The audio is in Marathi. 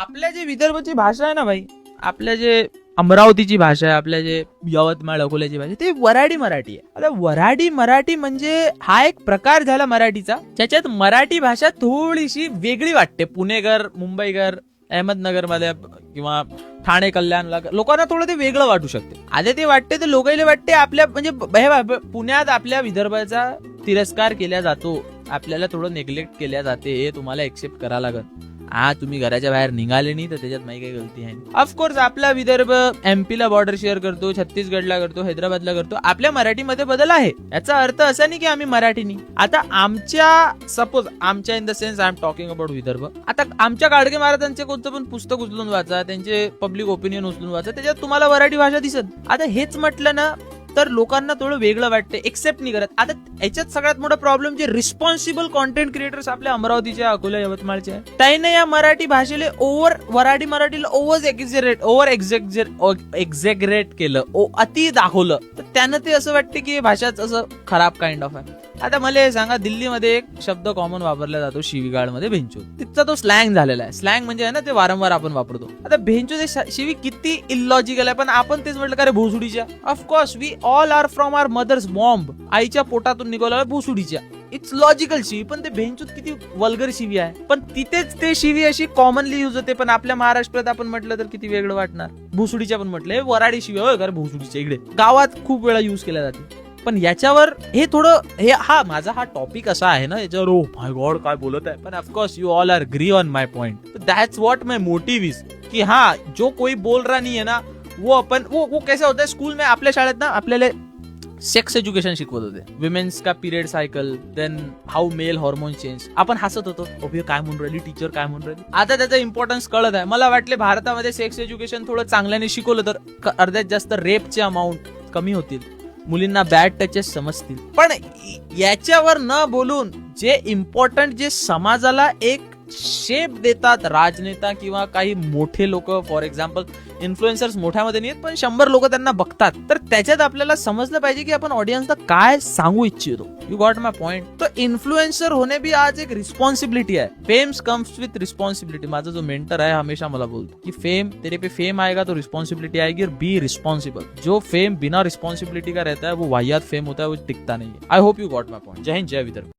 आपल्या जे विदर्भची भाषा आहे ना भाई आपल्या जे अमरावतीची भाषा आहे आपल्या जे यवतमाळ अकोल्याची भाषा आहे, ते वराडी मराठी आहे. आता वराडी मराठी म्हणजे हा एक प्रकार झाला मराठीचा ज्याच्यात मराठी भाषा थोडीशी वेगळी वाटते. पुणेकर मुंबईकर अहमदनगरमध्ये किंवा ठाणे कल्याणला लोकांना थोडं ते वेगळं वाटू शकते. आता ते वाटते ते लोकांना वाटते आपल्या म्हणजे पुण्यात आपल्या विदर्भाचा तिरस्कार केला जातो आपल्याला थोडं नेग्लेक्ट केल्या जाते हे तुम्हाला एक्सेप्ट करावं लागत हा तुम्ही घराच्या बाहेर निघाले नाही तर त्याच्यात माहिती काही गलती आहे ऑफकोर्स आपला विदर्भ एमपीला बॉर्डर शेअर करतो छत्तीसगडला करतो हैदराबादला करतो. आपल्या मराठीमध्ये बदल आहे. याचा अर्थ असा नाही की आम्ही मराठी आता आमच्या सपोज आमच्या in the sense I am talking about Vidarbha. आता आमच्या गाडगे महाराजांचे कोणतं पण पुस्तक उचलून वाचा त्यांचे पब्लिक ओपिनियन उचलून वाचा त्याच्यात तुम्हाला मराठी भाषा दिसत. आता हेच म्हटलं ना तर लोकांना थोडं वेगळं वाटतं एक्सेप्ट नाही करत. आता याच्यात सगळ्यात मोठा प्रॉब्लेम जे रिस्पॉन्सिबल कॉन्टेंट क्रिएटर्स आपल्या अमरावतीचे अकोला यवतमाळचे त्याने या मराठी भाषेला ओव्हर वराडी मराठीला ओव्हर एक्झेरेट ओव्हर एक्झॅगरेट केलं ओ अति दाखवलं. तर त्यानं ते असं वाटतं की भाषाच असं खराब काइंड ऑफ आहे. आता मला हे सांगा दिल्लीमध्ये एक शब्द कॉमन वापरला जातो शिवीगाळमध्ये तिथचा तो स्लँग झालेला आहे. स्लँग म्हणजे आहे ना ते वारंवार आपण वापरतो. आता भेंचू ते शिवी किती इलॉजिकल आहे पण आपण तेच म्हटलं का रे भोसुडीच्या? Of course we all are from our mother's womb आईच्या पोटातून निघाला भोसुडीच्या. इट्स लॉजिकल शिवी पण ते भेंचूत किती वल्गर शिवी आहे. पण तिथेच ते शिवी अशी कॉमनली युज होते पण आपल्या महाराष्ट्रात आपण म्हटलं तर किती वेगळं वाटणार? भोसुडीच्या पण म्हटलं हे वराडी शिवी होय का भुसुडीच्या भोसुडीच्या? इकडे. गावात खूप वेळा युज केल्या जाते. पण याच्यावर हे थोडं हे हा माझा हा टॉपिक असा आहे ना याच्यावर ओ माय गॉड काय बोलत आहे? पण of course you all are agree on my point that's what my motive is की हा जो कोई बोल रहा नहीं है ना वो अपन वो वो कैसे होता है? स्कूल में आपल्या शाळेत ना आपल्याला सेक्स एज्युकेशन शिकवत होते. विमेन्स का period cycle then how male hormone change आपण हसत होतो. ओबे काय म्हणून राहिली? टीचर काय म्हणून राहिली? आता त्याचा इम्पॉर्टन्स कळत आहे. मला वाटले भारतामध्ये सेक्स एज्युकेशन थोडं चांगल्याने शिकवलं तर अर्ध्यात जास्त रेपचे अमाऊंट कमी होतील. मुलींना बॅड टचेस समजतील. पण याच्यावर न बोलून जे इम्पॉर्टंट जे समाजाला एक शेप देतात राजनेता किंवा काही मोठे लोक फॉर एक्झाम्पल इन्फ्लुएन्सर्स मोठ्यामध्ये नाहीत पण शंभर लोक त्यांना बघतात. तर त्याच्यात आपल्याला समजलं पाहिजे की आपण ऑडियन्सला काय सांगू इच्छितो. यू गॉट माय पॉईंट तर इन्फ्लुएन्सर होणे भी आज एक रिस्पॉन्सिबिलिटी आहे. फेम्स कम्स विथ रिस्पॉन्सिबिलिटी माझा जो मेंटर आहे हमेशा मला बोलतो की फेम तेरे पे फेम आएगा तो रिस्पॉन्सिबिलिटी आएगी और बी रिस्पॉन्सिबल जो फेम बिना रिस्पॉन्सिबिलिटी का रहता है वो वाहियात फेम होता है वो टिकता नहीं है. I hope you got my point जय हिंद जय विदर्भ.